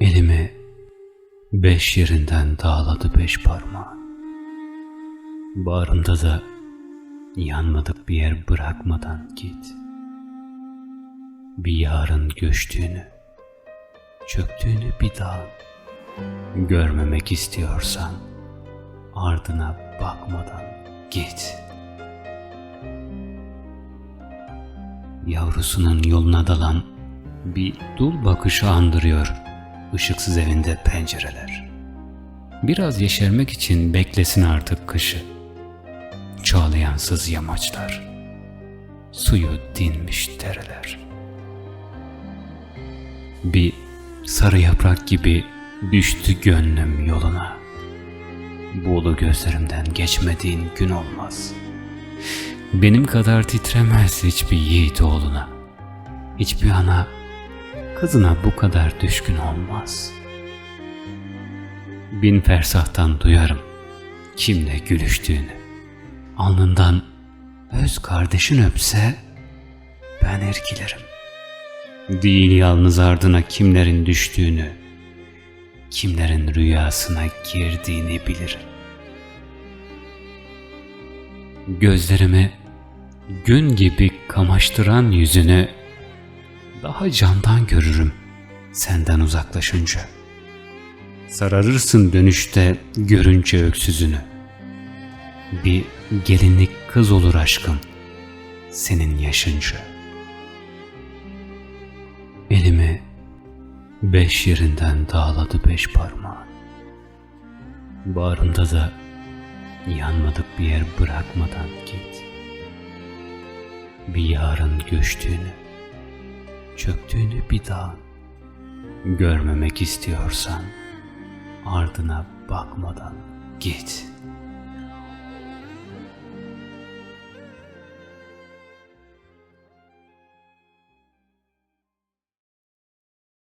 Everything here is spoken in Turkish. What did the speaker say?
Elimi beş yerinden dağladı beş parmağı. Bağrımda da yanmadık bir yer bırakmadan git. Bir yarın göçtüğünü, çöktüğünü bir daha görmemek istiyorsan ardına bakmadan git. Yavrusunun yoluna dalan bir dul bakışı andırıyor ışıksız evinde pencereler. Biraz yeşermek için beklesin artık kışı. Çağlayansız yamaçlar, suyu dinmiş dereler. Bir sarı yaprak gibi düştü gönlüm yoluna. Buğulu gözlerimden geçmediğin gün olmaz. Benim kadar titremez hiçbir yiğit oğluna. Hiçbir ana kızına bu kadar düşkün olmaz. Bin fersahtan duyarım kimle gülüştüğünü. Alnından öz kardeşin öpse ben erkilerim. Değil yalnız ardına kimlerin düştüğünü, kimlerin rüyasına girdiğini bilirim. Gözlerimi gün gibi kamaştıran yüzünü daha candan görürüm senden uzaklaşınca. Sararırsın dönüşte görünce öksüzünü. Bir gelinlik kız olur aşkım senin yaşınca. Elimi beş yerinden dağladı beş parmağı. Bağrımda da yanmadık bir yer bırakmadan git. Bir yarın göçtüğünü, çöktüğünü bir dağın görmemek istiyorsan ardına bakmadan git.''